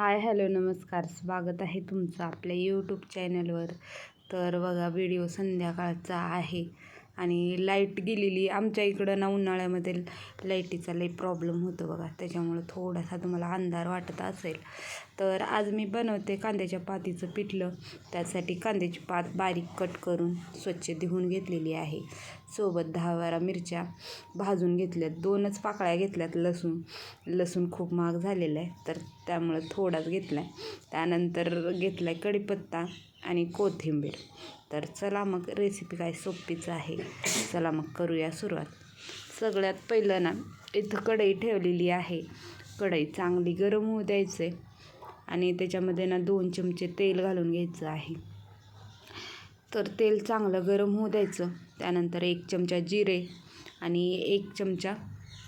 Hi hello नमस्कार. स्वागत आहे तुमचं आपल्या यूट्यूब चॅनलवर तर बघा व्हिडिओ संध्याकाळचा आहे. आणि लाइट गेलेली आमच्या इकडं ना उन्हाळ्यामध्ये लाईटीचा लई प्रॉब्लेम होतो बघा. त्याच्यामुळं थोडासा तुम्हाला अंधार वाटत असेल तर आज मी बनवते कांद्याच्या पातीचं पिठलं. त्यासाठी कांद्याची पात बारीक कट करून स्वच्छ धुवून घेतलेली आहे. सोबत दहा बारा मिरच्या भाजून घेतल्यात. दोनच पाकळ्या घेतल्यात लसूण. लसूण खूप महाग झालेलं आहे तर त्यामुळं थोडाच घेतला आहे त्यानंतर घेतला आहे कढीपत्ता. आणि कोथिंबीर. तर चला मग रेसिपी काय सोपीच आहे. चला मग करूया सुरुवात. सगळ्यात पहिलं ना इथं कढई ठेवलेली आहे. कढई चांगली गरम होऊ द्यायचे. आणि त्याच्यामध्ये ना दोन चमचे तेल घालून घ्यायचं आहे. तर तेल चांगलं गरम होऊ द्यायचं. त्यानंतर एक चमचा जिरे आणि एक चमचा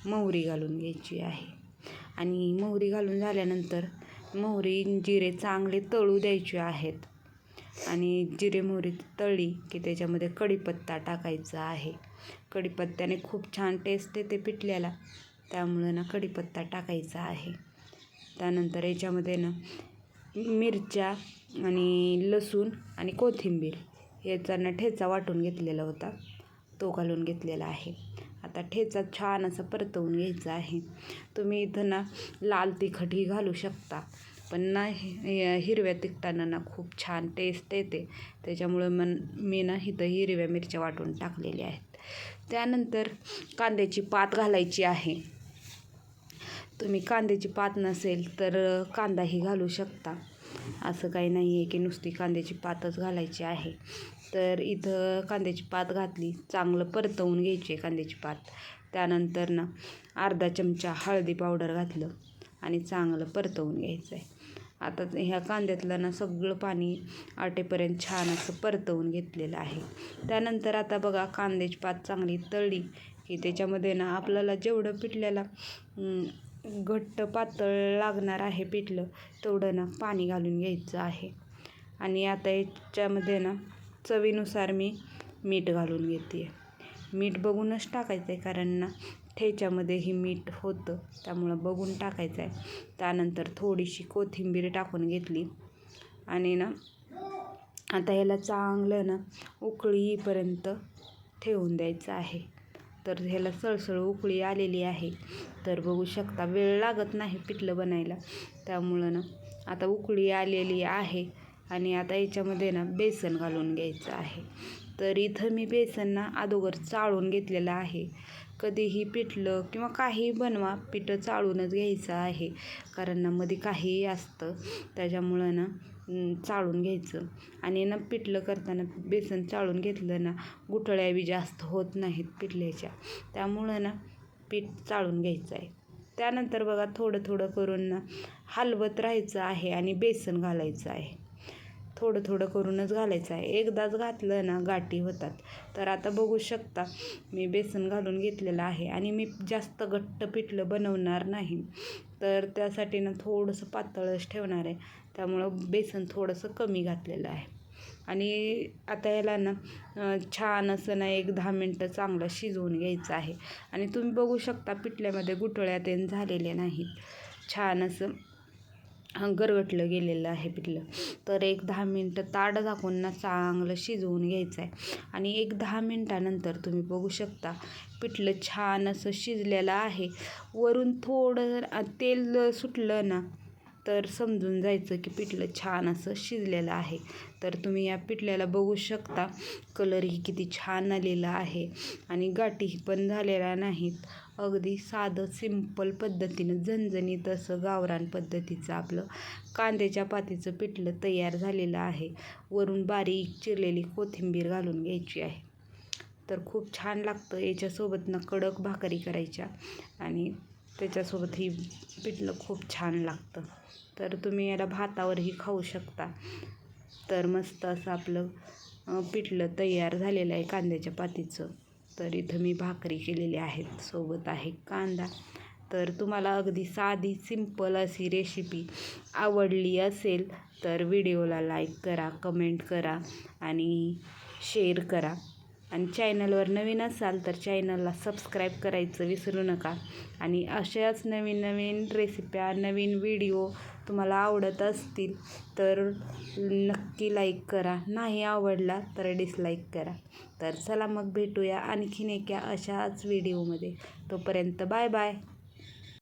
मोहरी घालून घ्यायची आहे. आणि मोहरी घालून झाल्यानंतर मोहरी जिरे चांगले तळू द्यायचे आहेत. आणि जिरे मोहरी तळली की त्याच्यामध्ये कढीपत्ता टाकायचा आहे. कढीपत्त्याने खूप छान टेस्ट येते पिठल्याला. त्यामुळं ना कढीपत्ता टाकायचा आहे. त्यानंतर याच्यामध्ये ना मिरच्या आणि लसूण आणि कोथिंबीर याचा ना ठेचा वाटून घेतलेला होता. तो घालून घेतलेला आहे. आता ठेचा छान असं परतवून घ्यायचा आहे. तुम्ही इथं ना लाल तिखटही घालू शकता. पण ना हिरव्या तिखटानं ना खूप छान टेस्ट येते. त्याच्यामुळं मन मी ना इथं हिरव्या मिरच्या वाटून टाकलेल्या आहेत. त्यानंतर कांद्याची पात घालायची आहे. तुम्ही कांद्याची पात नसेल तर कांदाही घालू शकता. असं काही नाही आहे की नुसती कांद्याची पातच घालायची आहे. तर इथं कांद्याची पात घातली चांगलं परतवून घ्यायची आहे कांद्याची पात. त्यानंतर ना अर्धा चमचा हळदी पावडर घातलं आणि चांगलं परतवून घ्यायचं आहे आता ह्या कांद्यातलं ना सगळं पाणी आटेपर्यंत छान असं परतवून घेतलेलं आहे. त्यानंतर आता बघा कांद्याची पात चांगली तळली की त्याच्यामध्ये ना आपल्याला जेवढं पिठल्याला घट्ट पातळ लागणार आहे पिठलं तेवढं ना पाणी घालून घ्यायचं आहे. आणि आता याच्यामध्ये ना चवीनुसार मी मीठ घालून घेते मीठ बघूनच टाकायचं आहे कारण ना ठेच्यामध्येही मीठ होतं त्यामुळं बघून टाकायचं आहे त्यानंतर थोडीशी कोथिंबीर टाकून घेतली. आणि ना आता ह्याला चांगलं ना उकळी येईपर्यंत ठेवून द्यायचं आहे. तर ह्याला सळसळ उकळी आलेली आहे. तर बघू शकता वेळ लागत नाही पिठलं बनायला. त्यामुळं ना आता उकळी आलेली आहे. आणि आता याच्यामध्ये ना बेसन घालून घ्यायचं आहे. तर इथं मी बेसन ना अगोदर चाळून घेतलेलं आहे. कधीही पिठलं किंवा काहीही बनवा पिठं चाळूनच घ्यायचं आहे. कारण ना मध्ये काहीही असतं त्याच्यामुळं ना चाळून घ्यायचं. आणि ना पिठलं करताना बेसन चाळून घेतलं ना गुठळ्या बी जास्त होत नाहीत पिठल्याच्या. त्यामुळं ना पीठ चाळून घ्यायचं आहे. त्यानंतर बघा थोडं थोडं करून ना हलवत राहायचं आहे आणि बेसन घालायचं आहे. थोडं थोडं करूनच घालायचं आहे. एकदाच घातलं ना गाठी होतात. तर आता बघू शकता मी बेसन घालून घेतलेलं आहे आणि मी जास्त घट्ट पिठलं बनवणार नाही. तर त्यासाठी ना थोडंसं पातळच ठेवणार आहे. त्यामुळं बेसन थोडंसं कमी घातलेलं आहे. आणि आता याला ना छान असं ना एक दहा मिनटं चांगलं शिजवून घ्यायचं आहे. आणि तुम्ही बघू शकता पिठल्यामध्ये गुठळ्या ते झालेल्या नाहीत. छान असं गरगटलं गेलेलं आहे पिठलं. तर एक दहा मिनटं ताड झाकून ना चांगलं शिजवून घ्यायचं आहे आणि एक दहा मिनटानंतर तुम्ही बघू शकता पिठलं छान असं शिजलेलं आहे. वरून थोडं तेल सुटलं ना तर समजून जायचं की पिठलं छान असं शिजलेलं आहे. तर तुम्ही या पिठल्याला बघू शकता कलरही किती छान आलेला आहे. आणि गाठीही पण झालेल्या नाहीत. अगदी साधं सिंपल पद्धतीनं झणझणीत असं गावरान पद्धतीचं आपलं कांद्याच्या पातीचं पिठलं तयार झालेलं आहे. वरून बारीक चिरलेली कोथिंबीर घालून घ्यायची आहे. तर खूप छान लागतं याच्यासोबतनं कडक भाकरी करायच्या आणि त्याच्यासोबत ही पिठलं खूप छान लागतं. तर तुम्ही याला भातावरही खाऊ शकता. तर मस्त असं आपलं पिठलं तयार झालेलं आहे कांद्याच्या पातीचं. तर इथं मी भाकरी केलेली आहेत. सोबत आहे कांदा. तर तुम्हाला अगदी साधी सिंपल अशी रेसिपी आवडली असेल तर व्हिडिओला लाईक करा कमेंट करा आणि शेअर करा. आणि चॅनलवर नवीन असाल तर चॅनलला सबस्क्राईब करायचं विसरू नका. आणि अशाच नवीन नवीन रेसिप्या नवीन व्हिडिओ तुम्हाला आवडत असतील तर नक्की लाईक करा. नाही आवडला तर डिसलाईक करा. तर चला मग भेटूया आणखीन एका अशाच व्हिडिओमध्ये तोपर्यंत बाय बाय